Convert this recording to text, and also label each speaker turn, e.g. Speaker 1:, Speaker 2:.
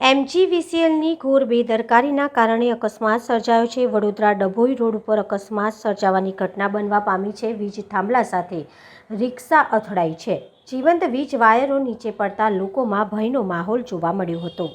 Speaker 1: એમજીવીસીએલની ઘોર બેદરકારીના કારણે અકસ્માત સર્જાયો છે. વડોદરા ડભોઈ રોડ ઉપર અકસ્માત સર્જાવાની ઘટના બનવા પામી છે. વીજ થાંભલા સાથે રિક્ષા અથડાઈ છે. જીવંત વીજ વાયરો નીચે પડતા લોકોમાં ભયનો માહોલ જોવા મળ્યો હતો.